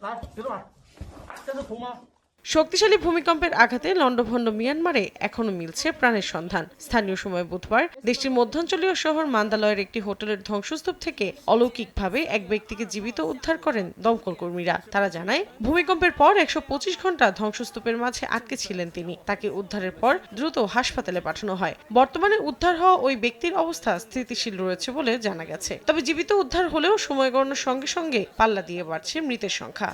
来，别动，这是图吗？শক্তিশালী ভূমিকম্পের আঘাতে লন্ডভন্ড মিয়ানমারে এখনও মিলছে প্রাণের সন্ধান। স্থানীয় সময় বুধবার দেশটির মধ্যাঞ্চলীয় শহর মান্দালয়ের একটি হোটেলের ধ্বংসস্তূপ থেকে অলৌকিকভাবে এক ব্যক্তিকে জীবিত উদ্ধার করেন দমকল কর্মীরা তারা জানায়, ভূমিকম্পের পর একশো পঁচিশ ঘণ্টা ধ্বংসস্তূপের মাঝে আটকে ছিলেন তিনি। তাকে উদ্ধারের পর দ্রুত হাসপাতালে পাঠানো হয়। বর্তমানে উদ্ধার হওয়া ওই ব্যক্তির অবস্থা স্থিতিশীল রয়েছে বলে জানা গেছে। তবে জীবিত উদ্ধার হলেও সময় সঙ্গে সঙ্গে পাল্লা দিয়ে বাড়ছে মৃতের সংখ্যা।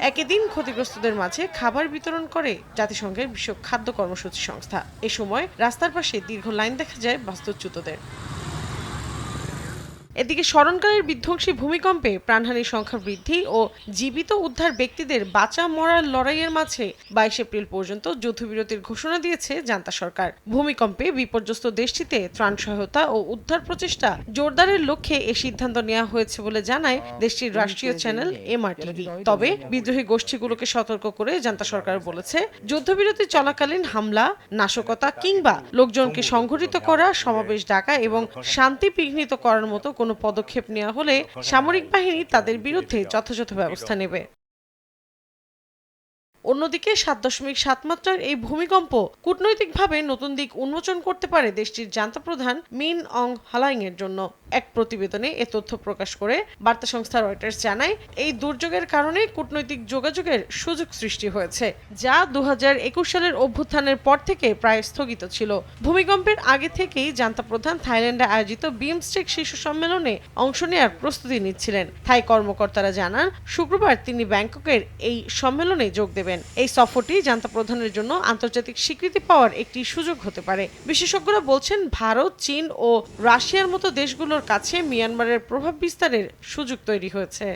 একই দিন ক্ষতিগ্রস্তদের মাঝে খাবার বিতরণ করে জাতিসংঘের বিশ্ব খাদ্য কর্মসূচি সংস্থা। এ সময় রাস্তার পাশে দীর্ঘ লাইন দেখা যায় বাস্তুচ্যুতদের। এদিকে স্মরণকালের বিধ্বংসী ভূমিকম্পে প্রাণহানির সংখ্যা বৃদ্ধি ও জীবিত উদ্ধার ব্যক্তিদের বাঁচা মরার লড়াইয়ের মাঝে বাইশ এপ্রিল পর্যন্ত যুদ্ধবিরতির ঘোষণা দিয়েছে জান্তা সরকার। ভূমিকম্পে বিপর্যস্ত দেশটিতে ত্রাণ সহায়তা ও উদ্ধার প্রচেষ্টা জোরদারের লক্ষ্যে এ সিদ্ধান্ত নেওয়া হয়েছে বলে জানায় দেশটির রাষ্ট্রীয় চ্যানেল এমআরটিভি। তবে বিদ্রোহী গোষ্ঠীগুলোকে সতর্ক করে জান্তা সরকার বলেছে, যুদ্ধবিরতি চলাকালীন হামলা, নাশকতা কিংবা লোকজনকে সংঘটিত করা, সমাবেশ ডাকা এবং শান্তি বিঘ্নিত করার মতো কোনো পদক্ষেপ নেওয়া হলে সামরিক বাহিনী তাদের বিরুদ্ধে যথাযথ ব্যবস্থা নেবে। অন্যদিকে সাত দশমিক সাত মাত্রার এই ভূমিকম্প কূটনৈতিকভাবে নতুন দিক উন্মোচন করতে পারে দেশটির জান্তা প্রধান মিন অং হালাইং এর জন্য। এক প্রতিবেদনে এ তথ্য প্রকাশ করে বার্তা সংস্থা রয়টার্স জানায়, এই দুর্যোগের কারণে কূটনৈতিক যোগাযোগের সুযোগ সৃষ্টি হয়েছে, যা দু হাজার একুশ সালের অভ্যুত্থানের পর থেকে প্রায় স্থগিত ছিল। ভূমিকম্পের আগে থেকেই জান্তা প্রধান থাইল্যান্ডে আয়োজিত বিমস্টেক শীর্ষ সম্মেলনে অংশ নেওয়ার প্রস্তুতি নিচ্ছিলেন। থাই কর্মকর্তারা জানান, শুক্রবার তিনি ব্যাংককের এই সম্মেলনে যোগ দেবেন। এই সফরটি জান্তা প্রধানের জন্য আন্তর্জাতিক স্বীকৃতি পাওয়ার একটি সুযোগ হতে পারে। বিশেষজ্ঞরা বলছেন, ভারত, চীন ও রাশিয়ার মতো দেশগুলোর কাছে মিয়ানমারের প্রভাব বিস্তারের সুযোগ তৈরি হয়েছে।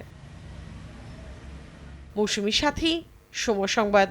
মৌসুমী সাথী, সময় সংবাদ।